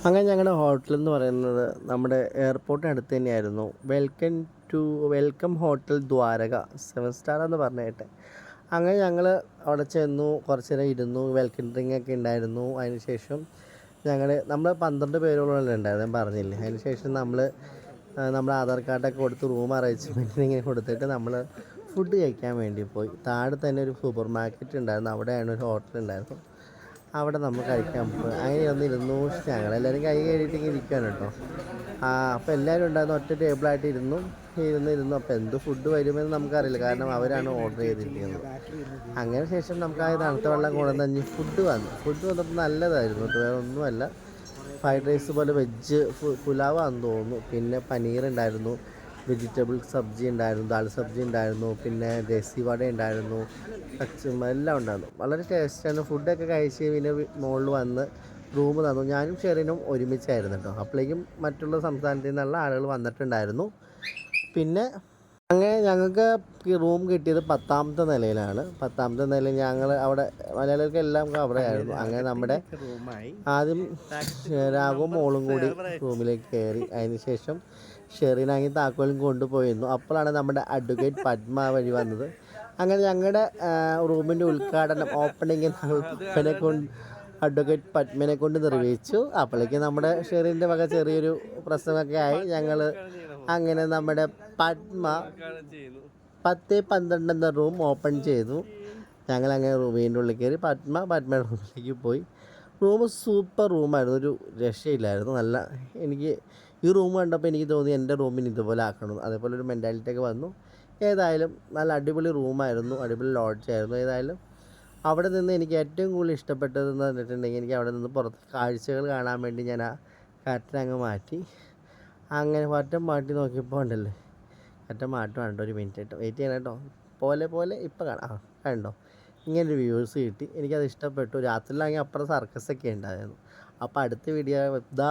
അങ്ങനെ ഞങ്ങളുടെ ഹോട്ടൽ എന്ന് പറയുന്നത് നമ്മുടെ എയർപോർട്ടിന് അടുത്ത് തന്നെയായിരുന്നു. Welcome to welcome hotel Dwarka seven star എന്ന് പറഞ്ഞിട്ട് അങ്ങനെ ഞങ്ങൾ അവിടെ ചെന്നു കുറച്ച് നേരം ഇരുന്നു വെൽക്കം ഡ്രിങ്ക് ഒക്കെ ഉണ്ടായിരുന്നു. അതിന് ശേഷം ഞങ്ങൾ നമ്മൾ പന്ത്രണ്ട് പേരോളം ഉണ്ടായിരുന്നു പറഞ്ഞില്ലേ? അതിന് ശേഷം നമ്മൾ നമ്മുടെ ആധാർ കാർഡൊക്കെ കൊടുത്ത് റൂം അറേഞ്ച്മെന്റിന് ഇങ്ങനെ കൊടുത്തിട്ട് നമ്മൾ ഫുഡ് കഴിക്കാൻ വേണ്ടി പോയി. താഴെ തന്നെ ഒരു സൂപ്പർ മാർക്കറ്റ് ഉണ്ടായിരുന്നു. അവിടെയാണ് ഒരു ഹോട്ടൽ ഉണ്ടായിരുന്നു അവിടെ നമ്മൾ കഴിക്കാൻ പോകും അങ്ങനെ ഒന്ന് ഇരുന്നു ഞങ്ങളെല്ലാവരും കൈ കഴുകിയിട്ട് ഇരിക്കുകയാണ് കേട്ടോ. ആ അപ്പോൾ എല്ലാവരും ഉണ്ടായിരുന്നു ഒറ്റ ടേബിളായിട്ട് ഇരുന്നു. ഇരുന്ന് ഇരുന്നു. അപ്പോൾ എന്ത് ഫുഡ് വരുമെന്ന് നമുക്കറിയില്ല. കാരണം അവരാണ് ഓർഡർ ചെയ്തിരിക്കുന്നത്. അങ്ങനെ ശേഷം നമുക്ക് ആ തണുത്ത വെള്ളം കൊണ്ടുവന്ന് ഫുഡ് വന്നു. ഫുഡ് വന്നപ്പോൾ നല്ലതായിരുന്നു വേറെ ഒന്നുമല്ല. ഫ്രൈഡ് റൈസ് പോലെ വെജ് പുലാവാന്ന് തോന്നുന്നു. പിന്നെ പനീർ ഉണ്ടായിരുന്നു. വെജിറ്റബിൾ സബ്ജി ഉണ്ടായിരുന്നു ദാൽ സബ്ജി ഉണ്ടായിരുന്നു പിന്നെ ദേശി വട ഉണ്ടായിരുന്നു കച്ചും എല്ലാം ഉണ്ടായിരുന്നു. വളരെ ടേസ്റ്റാണ് ഫുഡൊക്കെ കഴിച്ച് പിന്നെ മുകളിൽ വന്ന് റൂം തന്നു. ഞാനും ഷെറിനും ഒരുമിച്ചായിരുന്നു കേട്ടോ. അപ്പോഴേക്കും മറ്റുള്ള സംസ്ഥാനത്തിൽ നിന്നുള്ള ആളുകൾ വന്നിട്ടുണ്ടായിരുന്നു. പിന്നെ അങ്ങനെ ഞങ്ങൾക്ക് റൂം കിട്ടിയത് പത്താമത്തെ നിലയിലാണ്. പത്താമത്തെ നിലയിൽ ഞങ്ങൾ അവിടെ മലയാളികൾക്ക് എല്ലാം കവറായിരുന്നു അങ്ങനെ നമ്മുടെ ആദ്യം രാഘവും മോളും കൂടി റൂമിലേക്ക് കയറി. അതിന് ശേഷം ഷെറിനാണെങ്കിൽ താക്കോലും കൊണ്ടുപോയിരുന്നു. അപ്പോഴാണ് നമ്മുടെ അഡ്വക്കേറ്റ് പത്മ വഴി വന്നത്. അങ്ങനെ ഞങ്ങളുടെ റൂമിന്റെ ഉദ്ഘാടനം ഓപ്പണിങ് പത്മനെ കൊണ്ട് അഡ്വക്കേറ്റ് പത്മനെ കൊണ്ട് നിർവഹിച്ചു. അപ്പോഴേക്ക് നമ്മുടെ ഷെറിന്റെ വക ചെറിയൊരു പ്രശ്നമൊക്കെ ആയി. ഞങ്ങൾ അങ്ങനെ നമ്മുടെ പത്മ പത്ത് പന്ത്രണ്ട് എന്ന റൂം ഓപ്പൺ ചെയ്തു. ഞങ്ങൾ അങ്ങനെ റൂമിന്റെ ഉള്ളിൽ കയറി പത്മ പത്മയുടെ റൂമിലേക്ക് പോയി. റൂം സൂപ്പർ റൂമായിരുന്നു. ഒരു രക്ഷയില്ലായിരുന്നു. നല്ല എനിക്ക് ഈ റൂം കണ്ടപ്പോൾ എനിക്ക് തോന്നി എന്റെ റൂമിന് ഇതുപോലെ ആക്കണം. അതേപോലെ ഒരു മെന്റാലിറ്റി ഒക്കെ വന്നു. ഏതായാലും നല്ല അടിപൊളി റൂമായിരുന്നു. അടിപൊളി ലോഡ്ജായിരുന്നു ഏതായാലും അവിടെ നിന്ന് എനിക്ക് ഏറ്റവും കൂടുതൽ ഇഷ്ടപ്പെട്ടതെന്ന് പറഞ്ഞിട്ടുണ്ടെങ്കിൽ എനിക്ക് അവിടെ നിന്ന് പുറത്ത് കാഴ്ചകൾ കാണാൻ വേണ്ടി ഞാൻ ആ കർട്ടൻ അങ്ങ് മാറ്റി. അങ്ങനെ ഒറ്റം മാറ്റി നോക്കിയപ്പോൾ ഉണ്ടല്ലേ? കറ്റം മാറ്റുവാണ് ഒരു മിനിറ്റ് കേട്ടോ വെയിറ്റ് ചെയ്യണം കേട്ടോ. പോലെ പോലെ ഇപ്പം കാണാം. ആ കണ്ടോ? ഒരു വ്യൂസ് കിട്ടി. എനിക്കത് ഇഷ്ടപ്പെട്ടു. രാത്രിയിലാണെങ്കിൽ അപ്പുറം സർക്കസൊക്കെ ഉണ്ടായിരുന്നു. അപ്പോൾ അടുത്ത വീഡിയോ ഇതാ